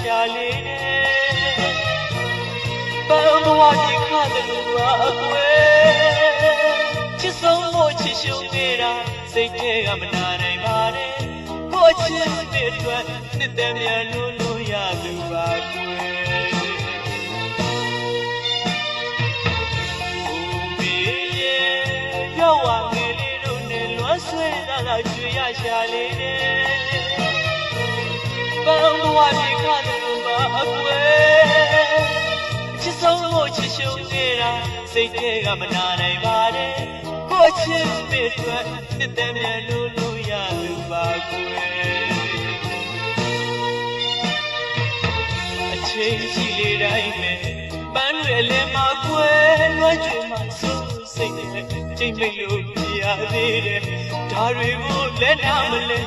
ရှာလေးနဲ့ပန်းဘဝဒီခါတဲ့လူကအကွယ်ချစ်ဆုံးလို့ချစ်ရှုံနေတာစိတ်ထဲကမနာနိုင်ပါနဲ့ကိုချစ်တဲ့အတွက်နှစ်သက်မြန်လို့လို့ရသူပါကွယ်ရောက်ဝငယ်လေးတို့နဲ့လွမ်းဆွဲတာလာကျွေရရှာလေးနဲ့ ပန်းဘဝမြေခတဲ့လူမှာအကွယ်ချစ်ဆုံးလို့ချစ်ရှုံနေတာစိတ်ထဲကမနာနိုင်ပါနဲ့ကိုချစ်တဲ့အတွက်နှစ်သက်မြန်လို့လို့ရလူပါကွယ်အချိန်ရှိလေတိုင်းနဲ့ပန်းရွယ်လည်းမကွယ်လွှဲချင်မှစိုးစိတ်နဲ့ချိန်မိတ်လို့ပြရသေးတယ်ဒါတွေကိုလက်နာမလဲ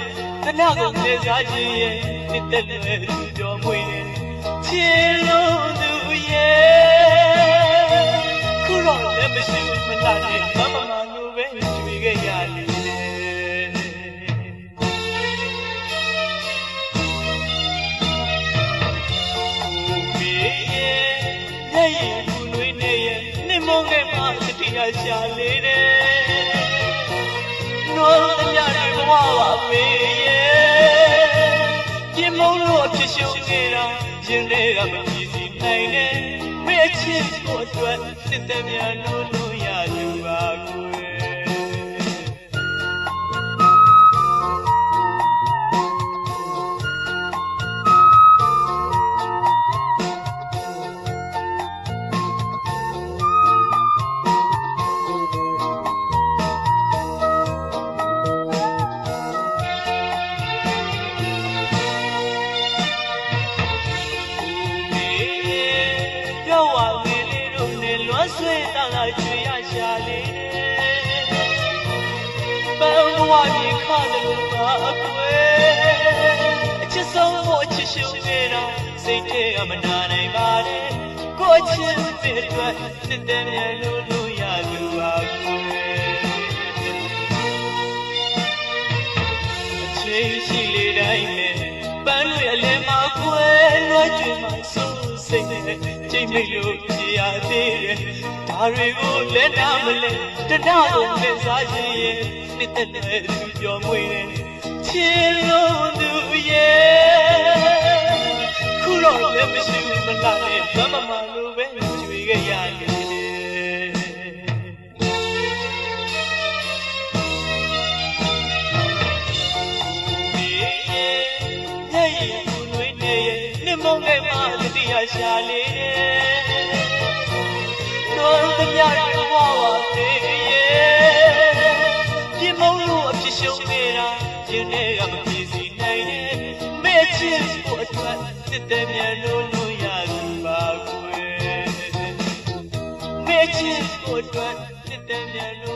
ခဏကုန်လေစားခြင်းရဲ့ နှစ်သက်လွယ်သူတော်မွေတယ်ချစ်လို့သူရဲ့ခုတော့လည်းမရှိဘူးမလာနဲ့မမမလိုပဲကျွေခဲ့ရလေရဲ့ရဲ့ဘူးနွေးနေရဲ့နှမုန်းခဲ့မှတတိယရှာလေးတယ်နိုးသမျှတွေဘဝပါမေ ရင်တွေကမကြည့်စီနိုင်နဲ့မေ့ချစ်ဖို့အတွက်စစ်သက်များလို့လို့ရလူပါကွယ် တို့နဲ့လွမ်းဆွေးတာလာကျွေရရှာလေးပန်းဘဝမြေခတဲ့လူကအကွယ်အချစ်ဆုံးဖို့အချစ်ရှုံနေတာစိတ်ထဲကမနာနိုင်ပါနဲ့ကိုချစ်တဲ့အတွက်စစ်တဲ့မြန်လို့လို့ရသူပါကွယ်အချိန်ရှိလေတိုင်းနဲ့ပန်းတွေအလင်းမှာကွယ်လွှဲကျွေမှာစိုးစိတ်နဲ့ ချိန်မိတ်လို့ကြည်ရသေးတယ်ဒါတွေကိုလက်နာမလဲတဏှာကိုလက်စားခြင်းရဲ့နှစ်သက်တဲ့သူပြောမွေးတယ်ချစ်လို့သူရဲ့ခုတော့လည်းမရှိဘူးမလားနဲ့မမမလိုပဲကျွေခဲ့ရတယ်ရဲ့ရဲ့ဘူးနွေးနေရဲ့နှမုန်းခဲ့မှ တတိယရှာလေးတို့သမျှတွေဘဝပါသေးရဲ့ပြင်မုန်းလို့အဖြစ်ရှုံးနေတာရင်ထဲကမပြေစီနိုင်နဲ့မဲ့ချစ်ဖို့အတွက်စစ်တဲ့မြန်လို့လို့ရသူပါကွယ်မဲ့ချစ်ဖို့အတွက်စစ်တဲ့မြန်